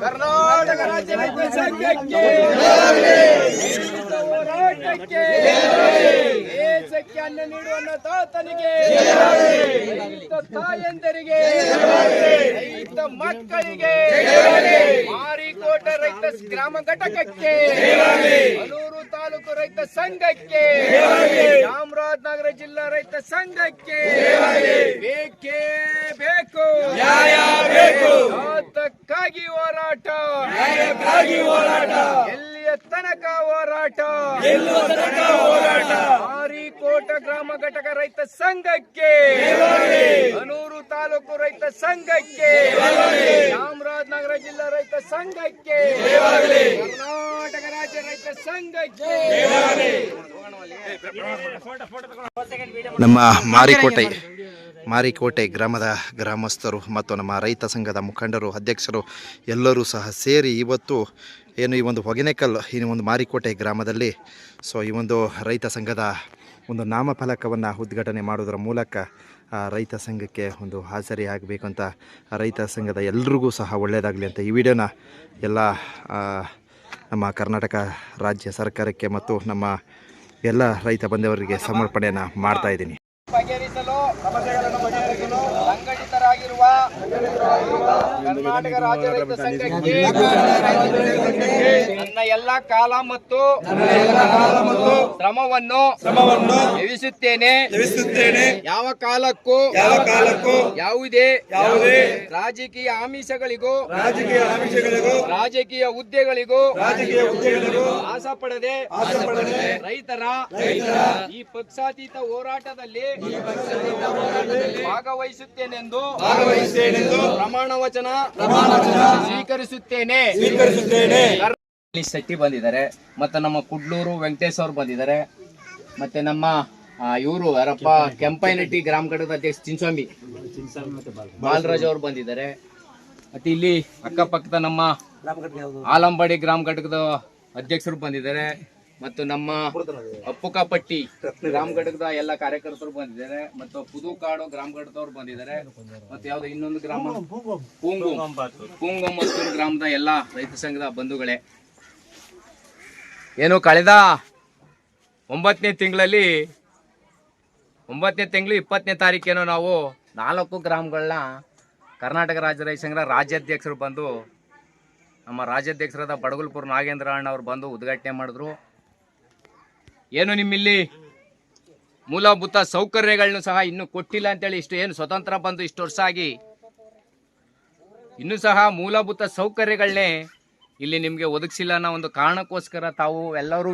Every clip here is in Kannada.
ಕರ್ನಾಟಕ ರಾಜ್ಯ ರೈತ ಸಂಘಕ್ಕೆ ಹೋರಾಟಕ್ಕೆ ದೇಶಕ್ಕೆ ಅನ್ನ ನೀಡುವ ತಾತನಿಗೆ ತಾಯಂದರಿಗೆ ರೈತ ಮಕ್ಕಳಿಗೆ ಮಾರಿಕೋಟ ರೈತ ಗ್ರಾಮ ಘಟಕಕ್ಕೆ ಹಲೂರು ತಾಲೂಕು ರೈತ ಸಂಘಕ್ಕೆ ಚಾಮರಾಜನಗರ ಜಿಲ್ಲಾ ರೈತ ಸಂಘಕ್ಕೆ ಬೇಕೇ ಬೇಕು. ಬೇಕು. ಹೋರಾಟ. ಹೋರಾಟ. ಎಲ್ಲಿಯ ತನಕ ಹೋರಾಟ. ಮಾರಿಕೋಟ ಗ್ರಾಮ ಘಟಕ ರೈತ ಸಂಘಕ್ಕೆ. ಹನೂರು ತಾಲೂಕು ರೈತ ಸಂಘಕ್ಕೆ. ಚಾಮರಾಜನಗರ ಜಿಲ್ಲಾ ರೈತ ಸಂಘಕ್ಕೆ. ಕರ್ನಾಟಕ ರಾಜ್ಯ ರೈತ ಸಂಘಕ್ಕೆ. ನಮ್ಮ ಮಾರಿಕೋಟೆ ಮಾರಿಕೋಟೆ ಗ್ರಾಮದ ಗ್ರಾಮಸ್ಥರು ಮತ್ತು ನಮ್ಮ ರೈತ ಸಂಘದ ಮುಖಂಡರು ಅಧ್ಯಕ್ಷರು ಎಲ್ಲರೂ ಸಹ ಸೇರಿ ಇವತ್ತು ಏನು ಈ ಒಂದು ಹೊಗೆನೆಕಲ್ ಈ ಒಂದು ಮಾರಿಕೋಟೆ ಗ್ರಾಮದಲ್ಲಿ. ಸೊ ಈ ಒಂದು ರೈತ ಸಂಘದ ಒಂದು ನಾಮಫಲಕವನ್ನು ಉದ್ಘಾಟನೆ ಮಾಡೋದರ ಮೂಲಕ ರೈತ ಸಂಘಕ್ಕೆ ಒಂದು ಹಾಜರಿ ಆಗಬೇಕು ಅಂತ ರೈತ ಸಂಘದ ಎಲ್ರಿಗೂ ಸಹ ಒಳ್ಳೆಯದಾಗಲಿ ಅಂತ ಈ ವಿಡಿಯೋನ ಎಲ್ಲ ನಮ್ಮ ಕರ್ನಾಟಕ ರಾಜ್ಯ ಸರ್ಕಾರಕ್ಕೆ ಮತ್ತು ನಮ್ಮ ಎಲ್ಲ ರೈತ ಬಂದವರಿಗೆ ಸಮರ್ಪಣೆಯನ್ನು ಮಾಡ್ತಾ ಸಂಘಟಿತರಾಗಿರುವ ಕರ್ನಾಟಕ ರಾಜ್ಯ ರೈತ ಸಂಘಕ್ಕೆ ನನ್ನ ಎಲ್ಲ ಕಾಲ ಮತ್ತು ಶ್ರಮವನ್ನು ಶ್ರಮವನ್ನು ಎವಿಸುತ್ತೇನೆ ಯಾವ ಕಾಲಕ್ಕೂ ಯಾವ ಕಾಲಕ್ಕೂ ಯಾವುದೇ ಯಾವುದೇ ರಾಜಕೀಯ ಆಮಿಷಗಳಿಗೂ ರಾಜಕೀಯ ಆಮಿಷಗಳಿಗೂ ರಾಜಕೀಯ ಹುದ್ದೆಗಳಿಗೂ ರಾಜಕೀಯ ಹುದ್ದೆಗಳಿಗೂ ಆಸೆ ಪಡದೆ ರೈತರ ಈ ಪಕ್ಷಾತೀತ ಹೋರಾಟದಲ್ಲಿ ಭಾಗವಹಿಸುತ್ತೇನೆಂದು ಭಾಗವಹಿಸುತ್ತೇನೆಂದು ಪ್ರಮಾಣ ವಚನ ಪ್ರಮಾಣ ವಚನ ಸ್ವೀಕರಿಸುತ್ತೇನೆ. ಸ್ವೀಕರಿಸುತ್ತೇನೆ. ಶೆಟ್ಟಿ ಬಂದಿದ್ದಾರೆ. ಮತ್ತೆ ನಮ್ಮ ಕುಡ್ಲೂರು ವೆಂಕಟೇಶ್ ಅವರು ಬಂದಿದ್ದಾರೆ. ಮತ್ತೆ ನಮ್ಮ ಇವರು ಯಾರಪ್ಪ ಕೆಂಪೈನಟ್ಟಿ ಗ್ರಾಮ ಘಟಕದ ಅಧ್ಯಕ್ಷ ಚಿನ್ಸ್ವಾಮಿ ಬಾಲರಾಜ್ ಅವರು ಬಂದಿದ್ದಾರೆ. ಮತ್ತೆ ಇಲ್ಲಿ ಅಕ್ಕಪಕ್ಕದ ನಮ್ಮ ಆಲಂಬಾಡಿ ಗ್ರಾಮ ಘಟಕದ ಅಧ್ಯಕ್ಷರು ಬಂದಿದ್ದಾರೆ. ಮತ್ತು ನಮ್ಮ ಅಪ್ಪುಕಪಟ್ಟಿ ಗ್ರಾಮ ಘಟಕದ ಎಲ್ಲ ಕಾರ್ಯಕರ್ತರು ಬಂದಿದ್ದಾರೆ ಮತ್ತು ಪುದುಕಾಡು ಗ್ರಾಮ ಘಟಕದವ್ರು ಬಂದಿದ್ದಾರೆ. ಮತ್ತು ಯಾವ್ದು ಇನ್ನೊಂದು ಗ್ರಾಮ? ಪೂಂಗು ಪೂಂಗು ಮತ್ತು ಗ್ರಾಮದ ಎಲ್ಲ ರೈತ ಸಂಘದ ಬಂಧುಗಳೇ. ಏನು ಕಳೆದ ಒಂಬತ್ತನೇ ತಿಂಗಳಲ್ಲಿ ಒಂಬತ್ತನೇ ತಿಂಗಳು ಇಪ್ಪತ್ತನೇ ತಾರೀಕೇನೋ ನಾವು ನಾಲ್ಕು ಗ್ರಾಮಗಳನ್ನ ಕರ್ನಾಟಕ ರಾಜ್ಯ ರೈತ ಸಂಘದ ರಾಜ್ಯಾಧ್ಯಕ್ಷರು ಬಂದು ನಮ್ಮ ರಾಜ್ಯಾಧ್ಯಕ್ಷರಾದ ಬಡಗುಲ್ಪುರ್ ನಾಗೇಂದ್ರ ಅಣ್ಣ ಅವರು ಬಂದು ಉದ್ಘಾಟನೆ ಮಾಡಿದ್ರು. ಏನು ನಿಮ್ಮಿಲ್ಲಿ ಮೂಲಭೂತ ಸೌಕರ್ಯಗಳನ್ನು ಸಹ ಇನ್ನೂ ಕೊಟ್ಟಿಲ್ಲ ಅಂತೇಳಿ ಇಷ್ಟು ಏನು ಸ್ವತಂತ್ರ ಬಂದು ಇಷ್ಟು ವರ್ಷ ಆಗಿ. ಇನ್ನೂ ಸಹ ಮೂಲಭೂತ ಸೌಕರ್ಯಗಳನ್ನೇ ಇಲ್ಲಿ ನಿಮಗೆ ಒದಗಿಸಿಲ್ಲ ಅನ್ನೋ ಒಂದು ಕಾರಣಕ್ಕೋಸ್ಕರ ತಾವು ಎಲ್ಲರೂ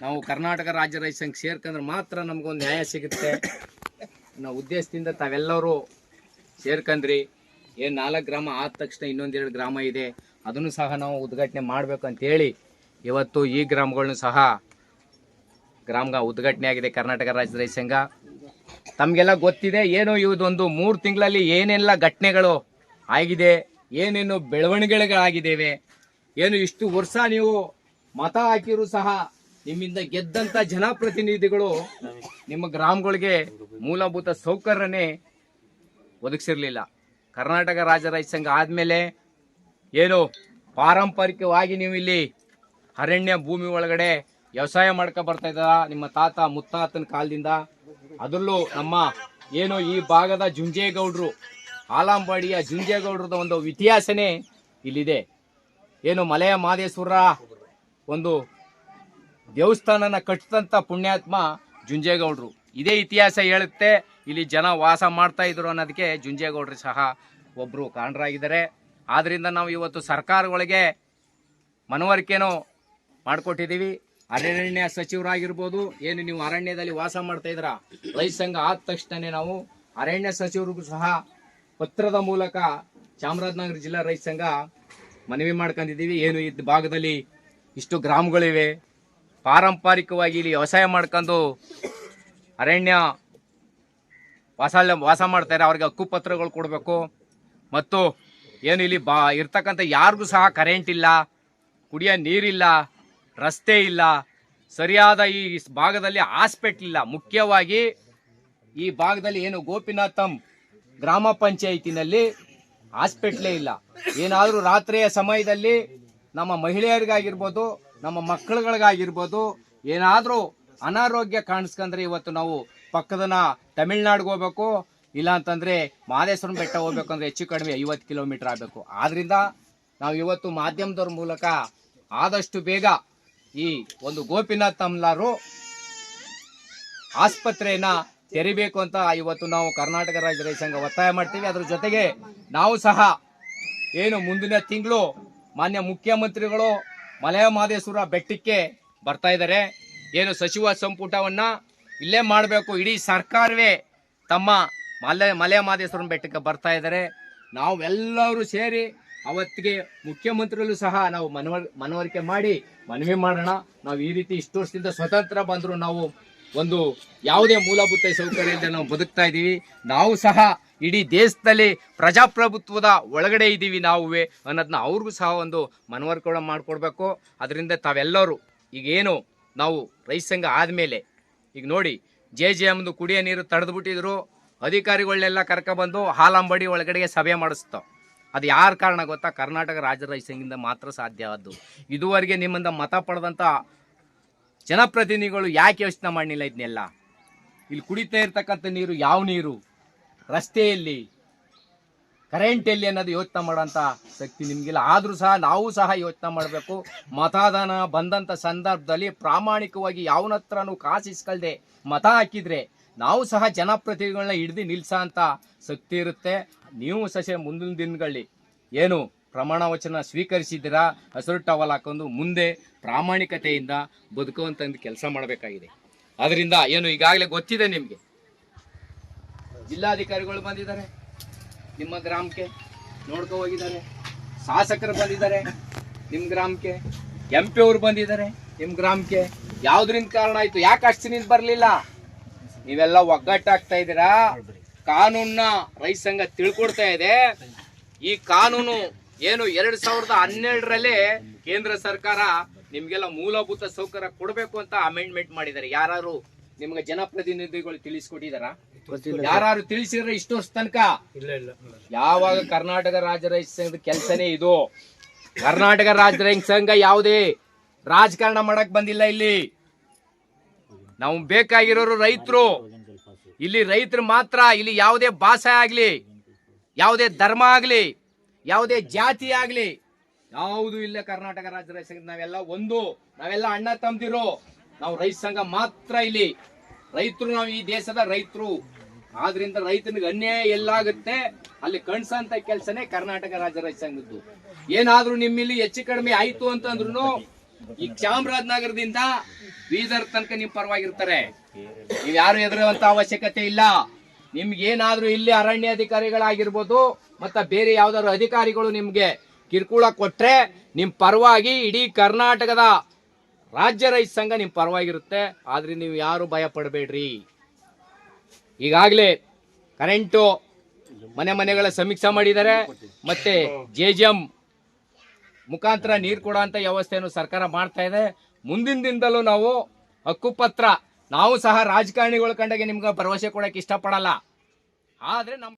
ನಾವು ಕರ್ನಾಟಕ ರಾಜ್ಯ ರೈತ ಸಂಘ ಸೇರ್ಕಂದ್ರೆ ಮಾತ್ರ ನಮಗೊಂದು ನ್ಯಾಯ ಸಿಗುತ್ತೆ ಅನ್ನೋ ಉದ್ದೇಶದಿಂದ ತಾವೆಲ್ಲರೂ ಸೇರ್ಕಂದ್ರಿ ಏನು ನಾಲ್ಕು ಗ್ರಾಮ ಆದ ತಕ್ಷಣ ಇನ್ನೊಂದೆರಡು ಗ್ರಾಮ ಇದೆ. ಅದನ್ನು ಸಹ ನಾವು ಉದ್ಘಾಟನೆ ಮಾಡಬೇಕು ಅಂತೇಳಿ ಇವತ್ತು ಈ ಗ್ರಾಮಗಳನ್ನು ಸಹ ಗ್ರಾಮ ಉದ್ಘಾಟನೆ ಆಗಿದೆ ಕರ್ನಾಟಕ ರಾಜ್ಯ ರೈತ ಸಂಘ ತಮಗೆಲ್ಲ ಗೊತ್ತಿದೆ ಏನು ಇದೊಂದು ಮೂರು ತಿಂಗಳಲ್ಲಿ ಏನೆಲ್ಲ ಘಟನೆಗಳು ಆಗಿದೆ, ಏನೇನು ಬೆಳವಣಿಗೆಗಳಾಗಿದ್ದೇವೆ ಏನು ಇಷ್ಟು ವರ್ಷ ನೀವು ಮತ ಹಾಕಿರೂ ಸಹ ನಿಮ್ಮಿಂದ ಗೆದ್ದಂತ ಜನಪ್ರತಿನಿಧಿಗಳು ನಿಮ್ಮ ಗ್ರಾಮಗಳಿಗೆ ಮೂಲಭೂತ ಸೌಕರ್ಯನೇ ಒದಗಿಸಿರ್ಲಿಲ್ಲ. ಕರ್ನಾಟಕ ರಾಜ್ಯ ರೈತ ಸಂಘ ಆದಮೇಲೆ ಏನು ಪಾರಂಪರಿಕವಾಗಿ ನೀವು ಇಲ್ಲಿ ಅರಣ್ಯ ಭೂಮಿ ಒಳಗಡೆ ವ್ಯವಸಾಯ ಮಾಡ್ಕೊ ಬರ್ತಾ ಇದ್ದ ನಿಮ್ಮ ತಾತ ಮುತ್ತಾತನ ಕಾಲದಿಂದ? ಅದರಲ್ಲೂ ನಮ್ಮ ಏನು ಈ ಭಾಗದ ಜುಂಜೇಗೌಡರು ಆಲಂಬಾಡಿಯ ಜುಂಜೇಗೌಡ್ರದ ಒಂದು ಇತಿಹಾಸನೇ ಇಲ್ಲಿದೆ. ಏನು ಮಲೆಯ ಮಾದೇಶ್ವರ ಒಂದು ದೇವಸ್ಥಾನನ ಕಟ್ಟಿದಂಥ ಪುಣ್ಯಾತ್ಮ ಜುಂಜೇಗೌಡರು. ಇದೇ ಇತಿಹಾಸ ಹೇಳುತ್ತೆ, ಇಲ್ಲಿ ಜನ ವಾಸ ಮಾಡ್ತಾ ಇದ್ರು ಅನ್ನೋದಕ್ಕೆ ಜುಂಜೇಗೌಡರು ಸಹ ಒಬ್ಬರು ಕಾರಣರಾಗಿದ್ದಾರೆ ಆದ್ದರಿಂದ ನಾವು ಇವತ್ತು ಸರ್ಕಾರಗಳಿಗೆ ಮನವರಿಕೆನೂ ಮಾಡಿಕೊಟ್ಟಿದ್ದೀವಿ. ಅರಣ್ಯ ಸಚಿವರಾಗಿರ್ಬೋದು, ಏನು ನೀವು ಅರಣ್ಯದಲ್ಲಿ ವಾಸ ಮಾಡ್ತಾ ಇದ್ರ ರೈತ ಸಂಘ ಆದ ತಕ್ಷಣ ನಾವು ಅರಣ್ಯ ಸಚಿವರಿಗೂ ಸಹ ಪತ್ರದ ಮೂಲಕ ಚಾಮರಾಜನಗರ ಜಿಲ್ಲಾ ರೈತ ಸಂಘ ಮನವಿ ಮಾಡ್ಕೊಂಡಿದ್ದೀವಿ. ಏನು ಇದ್ದ ಭಾಗದಲ್ಲಿ ಇಷ್ಟು ಗ್ರಾಮಗಳಿವೆ. ಪಾರಂಪರಿಕವಾಗಿ ಇಲ್ಲಿ ವ್ಯವಸಾಯ ಮಾಡ್ಕೊಂಡು ಅರಣ್ಯ ವಾಸ ವಾಸ ಮಾಡ್ತಾರೆ ಅವ್ರಿಗೆ ಹಕ್ಕುಪತ್ರಗಳು ಕೊಡಬೇಕು. ಮತ್ತು ಏನು ಇಲ್ಲಿ ಬಾ ಇರ್ತಕ್ಕಂಥ ಯಾರಿಗೂ ಸಹ ಕರೆಂಟ್ ಇಲ್ಲ, ಕುಡಿಯೋ ನೀರಿಲ್ಲ. ರಸ್ತೆ ಇಲ್ಲ. ಸರಿಯಾದ ಈ ಭಾಗದಲ್ಲಿ ಹಾಸ್ಪಿಟ್ಲ್ ಇಲ್ಲ. ಮುಖ್ಯವಾಗಿ ಈ ಭಾಗದಲ್ಲಿ ಏನು ಗೋಪಿನಾಥಂ ಗ್ರಾಮ ಪಂಚಾಯಿತಿನಲ್ಲಿ ಹಾಸ್ಪಿಟ್ಲೇ ಇಲ್ಲ. ಏನಾದರೂ ರಾತ್ರಿಯ ಸಮಯದಲ್ಲಿ ನಮ್ಮ ಮಹಿಳೆಯರಿಗಾಗಿರ್ಬೋದು, ನಮ್ಮ ಮಕ್ಕಳುಗಳಿಗಾಗಿರ್ಬೋದು, ಏನಾದರೂ ಅನಾರೋಗ್ಯ ಕಾಣಿಸ್ಕೊಂಡ್ರೆ ಇವತ್ತು ನಾವು ಪಕ್ಕದನ ತಮಿಳ್ನಾಡಿಗೆ ಹೋಗ್ಬೇಕು. ಇಲ್ಲ ಅಂತಂದ್ರೆ ಮಹದೇಶ್ವರನ ಬೆಟ್ಟ ಹೋಗ್ಬೇಕು ಅಂದ್ರೆ ಹೆಚ್ಚು ಕಡಿಮೆ ಐವತ್ತು ಕಿಲೋಮೀಟರ್ ಆಗಬೇಕು. ಆದ್ದರಿಂದ ನಾವು ಇವತ್ತು ಮಾಧ್ಯಮದವ್ರ ಮೂಲಕ ಆದಷ್ಟು ಬೇಗ ಈ ಒಂದು ಗೋಪಿನಾಥ್ ತಮ್ಲಾರು ಆಸ್ಪತ್ರೆಯನ್ನ ತೆರಿಬೇಕು ಅಂತ ಇವತ್ತು ನಾವು ಕರ್ನಾಟಕ ರಾಜ್ಯ ಸಂಘ ಒತ್ತಾಯ ಮಾಡ್ತೀವಿ. ಅದ್ರ ಜೊತೆಗೆ ನಾವು ಸಹ ಏನು ಮುಂದಿನ ತಿಂಗಳು ಮಾನ್ಯ ಮುಖ್ಯಮಂತ್ರಿಗಳು ಮಲಯ ಮಹದೇಶ್ವರ ಬೆಟ್ಟಕ್ಕೆ ಬರ್ತಾ ಇದ್ದಾರೆ. ಏನು ಸಚಿವ ಸಂಪುಟವನ್ನ ಇಲ್ಲೇ ಮಾಡಬೇಕು. ಇಡೀ ಸರ್ಕಾರವೇ ತಮ್ಮ ಮಲೆ ಮಲೆ ಮಹದೇಶ್ವರನ ಬೆಟ್ಟಕ್ಕೆ ಬರ್ತಾ ಇದ್ದಾರೆ. ನಾವೆಲ್ಲರೂ ಸೇರಿ ಅವತ್ತಿಗೆ ಮುಖ್ಯಮಂತ್ರಿಗಳು ಸಹ ನಾವು ಮನವರ್ ಮನವರಿಕೆ ಮಾಡಿ ಮನವಿ ಮಾಡೋಣ. ನಾವು ಈ ರೀತಿ ಇಷ್ಟು ವರ್ಷದಿಂದ ಸ್ವತಂತ್ರ ಬಂದರೂ ನಾವು ಒಂದು ಯಾವುದೇ ಮೂಲಭೂತ ಸೌಕರ್ಯ ಇಲ್ಲದೆ ನಾವು ಬದುಕ್ತಾ ಇದ್ದೀವಿ. ನಾವು ಸಹ ಇಡೀ ದೇಶದಲ್ಲಿ ಪ್ರಜಾಪ್ರಭುತ್ವದ ಒಳಗಡೆ ಇದ್ದೀವಿ ನಾವುವೇ ಅನ್ನೋದನ್ನ ಅವ್ರಿಗೂ ಸಹ ಒಂದು ಮನವರಿಕೆ ಮಾಡಿಕೊಡ್ಬೇಕು. ಅದರಿಂದ ತಾವೆಲ್ಲರೂ ಈಗೇನು ನಾವು ರೈತ ಸಂಘ ಆದಮೇಲೆ ಈಗ ನೋಡಿ ಜೆ ಜೆ ಎಮ್ದು ಕುಡಿಯೋ ನೀರು ತಡೆದು ಬಿಟ್ಟಿದ್ರು ಅಧಿಕಾರಿಗಳನ್ನೆಲ್ಲ ಕರ್ಕೊಬಂದು ಹಾಲಂಬಡಿ ಒಳಗಡೆಗೆ ಸಭೆ ಮಾಡಿಸ್ತಾವ. ಅದು ಯಾರ ಕಾರಣ ಗೊತ್ತಾ? ಕರ್ನಾಟಕ ರಾಜ್ಯ ಮಾತ್ರ ಸಾಧ್ಯ ಆದ್ದು ಇದುವರೆಗೆ ನಿಮ್ಮಿಂದ ಮತ ಪಡೆದಂಥ ಜನಪ್ರತಿನಿಧಿಗಳು ಯಾಕೆ ಯೋಚನೆ ಮಾಡಲಿಲ್ಲ ಇದನ್ನೆಲ್ಲ ಇಲ್ಲಿ ಕುಡಿತಾ ಇರ್ತಕ್ಕಂಥ ನೀರು ಯಾವ ನೀರು? ರಸ್ತೆಯಲ್ಲಿ ಕರೆಂಟ್ ಎಲ್ಲಿ ಅನ್ನೋದು ಯೋಚನೆ ಮಾಡೋಂಥ ಶಕ್ತಿ ನಿಮಗಿಲ್ಲ. ಆದರೂ ಸಹ ನಾವು ಸಹ ಯೋಚನೆ ಮಾಡಬೇಕು. ಮತದಾನ ಬಂದಂಥ ಸಂದರ್ಭದಲ್ಲಿ ಪ್ರಾಮಾಣಿಕವಾಗಿ ಯಾವನತ್ರನೂ ಕಾಸಿಸ್ಕೊಳ್ದೆ ಮತ ಹಾಕಿದ್ರೆ ನಾವು ಸಹ ಜನಪ್ರತಿನಿಧಿಗಳನ್ನ ಹಿಡ್ದು ನಿಲ್ಸೋಂಥ ಅಂತ ಶಕ್ತಿ ಇರುತ್ತೆ. ನೀವು ಸಹ ಮುಂದಿನ ದಿನಗಳಲ್ಲಿ ಏನು ಪ್ರಮಾಣ ವಚನ ಸ್ವೀಕರಿಸಿದ್ದೀರಾ? ಹಸಿರು ಟವಲ್ ಹಾಕೊಂಡು ಮುಂದೆ ಪ್ರಾಮಾಣಿಕತೆಯಿಂದ ಬದುಕುವಂತ ಕೆಲಸ ಮಾಡಬೇಕಾಗಿದೆ. ಅದರಿಂದ ಏನು ಈಗಾಗಲೇ ಗೊತ್ತಿದೆ ನಿಮಗೆ? ಜಿಲ್ಲಾಧಿಕಾರಿಗಳು ಬಂದಿದ್ದಾರೆ. ನಿಮ್ಮ ಗ್ರಾಮಕ್ಕೆ ನೋಡ್ಕೊ ಹೋಗಿದ್ದಾರೆ. ಶಾಸಕರು ಬಂದಿದ್ದಾರೆ ನಿಮ್ಮ ಗ್ರಾಮಕ್ಕೆ. ಎಂ ಪಿ ಅವರು ಬಂದಿದ್ದಾರೆ ನಿಮ್ಮ ಗ್ರಾಮಕ್ಕೆ. ಯಾವುದರಿಂದ ಕಾರಣ ಆಯಿತು? ಯಾಕೆ ಅಷ್ಟು ನಿಂತ ಬರಲಿಲ್ಲ? ನೀವೆಲ್ಲ ಒಗ್ಗಟ್ಟಾಗ್ತಾ ಇದ್ದೀರಾ? ಕಾನೂನ ರೈತ ಸಂಘ ತಿಳ್ಕೊಡ್ತಾ ಇದೆ. ಈ ಕಾನೂನು ಏನು ಎರಡ್ ಸಾವಿರದ ಹನ್ನೆರಡರಲ್ಲಿ ಕೇಂದ್ರ ಸರ್ಕಾರ ನಿಮ್ಗೆಲ್ಲ ಮೂಲಭೂತ ಸೌಕರ್ಯ ಕೊಡಬೇಕು ಅಂತ ಅಮೆಂಡ್ಮೆಂಟ್ ಮಾಡಿದ್ದಾರೆ. ಯಾರು ನಿಮ್ಗೆ ಜನಪ್ರತಿನಿಧಿಗಳು ತಿಳಿಸ್ಕೊಟ್ಟಿದಾರ ಯಾರು ತಿಳಿಸಿದ್ರೆ ಇಷ್ಟು ವರ್ಷ ತನಕ ಯಾವಾಗ ಕರ್ನಾಟಕ ರಾಜ್ಯ ರೈತ ಸಂಘದ ಕೆಲಸನೇ ಇದು? ಕರ್ನಾಟಕ ರಾಜ್ಯ ರೈತ ಸಂಘ ಯಾವುದೇ ರಾಜಕಾರಣ ಮಾಡಕ್ ಬಂದಿಲ್ಲ ಇಲ್ಲಿ. ನಾವು ಬೇಕಾಗಿರೋರು ರೈತರು. ಇಲ್ಲಿ ರೈತರು ಮಾತ್ರ, ಇಲ್ಲಿ ಯಾವುದೇ ಭಾಷೆ ಆಗಲಿ, ಯಾವುದೇ ಧರ್ಮ ಆಗಲಿ, ಯಾವುದೇ ಜಾತಿ ಆಗಲಿ, ಯಾವುದು ಇಲ್ಲ ಕರ್ನಾಟಕ ರಾಜ್ಯ ರೈತ ಸಂಘ ನಾವೆಲ್ಲ ಒಂದು, ನಾವೆಲ್ಲ ಅಣ್ಣ ತಮ್ಮದಿರು. ನಾವು ರೈತ ಸಂಘ ಮಾತ್ರ ಇಲ್ಲಿ. ರೈತರು ನಾವು ಈ ದೇಶದ ರೈತರು. ಆದ್ರಿಂದ ರೈತನಿಗೆ ಅನ್ಯಾಯ ಎಲ್ಲಾಗುತ್ತೆ. ಅಲ್ಲಿ ಕಣ್ಸಂತ ಕೆಲಸನೇ ಕರ್ನಾಟಕ ರಾಜ್ಯ ರೈತ ಸಂಘದ್ದು. ಏನಾದ್ರೂ ನಿಮ್ಮಲ್ಲಿ ಹೆಚ್ಚು ಕಡಿಮೆ ಆಯ್ತು ಅಂತಂದ್ರು ಈ ಚಾಮರಾಜನಗರದಿಂದ ಬೀದರ್ ತನಕ ನಿಮ್ ಪರವಾಗಿರ್ತಾರೆ. ನೀವ್ ಯಾರು ಎದುರುವಂತ ಅವಶ್ಯಕತೆ ಇಲ್ಲ. ನಿಮ್ಗೆ ಏನಾದ್ರೂ ಇಲ್ಲಿ ಅರಣ್ಯ ಅಧಿಕಾರಿಗಳಾಗಿರ್ಬೋದು ಮತ್ತ ಬೇರೆ ಯಾವ್ದಾದ್ರು ಅಧಿಕಾರಿಗಳು ನಿಮ್ಗೆ ಕಿರುಕುಳ ಕೊಟ್ರೆ ನಿಮ್ ಪರವಾಗಿ ಇಡೀ ಕರ್ನಾಟಕದ ರಾಜ್ಯ ರೈತ ಸಂಘ ನಿಮ್ ಪರವಾಗಿರುತ್ತೆ. ಆದ್ರೆ ನೀವು ಯಾರು ಭಯ ಪಡಬೇಡ್ರಿ? ಈಗಾಗಲೇ ಕರೆಂಟು ಮನೆ ಮನೆಗಳ ಸಮೀಕ್ಷೆ ಮಾಡಿದ್ದಾರೆ. ಮತ್ತೆ ಜೆ ಜಿ ಎಂ ಮುಖಾಂತರ ನೀರು ಕೊಡುವಂತ ವ್ಯವಸ್ಥೆಯನ್ನು ಸರ್ಕಾರ ಮಾಡ್ತಾ ಇದೆ. ಮುಂದಿನ ದಿನದಲ್ಲೂ ನಾವು ಹಕ್ಕುಪತ್ರ ನಾವು ಸಹ ರಾಜಕಾರಣಿಗಳ ಕಂಡಾಗೆ ನಿಮ್ಗೆ ಭರವಸೆ ಕೊಡಕ್ಕೆ ಇಷ್ಟಪಡಲ್ಲ. ಆದರೆ ನಮ್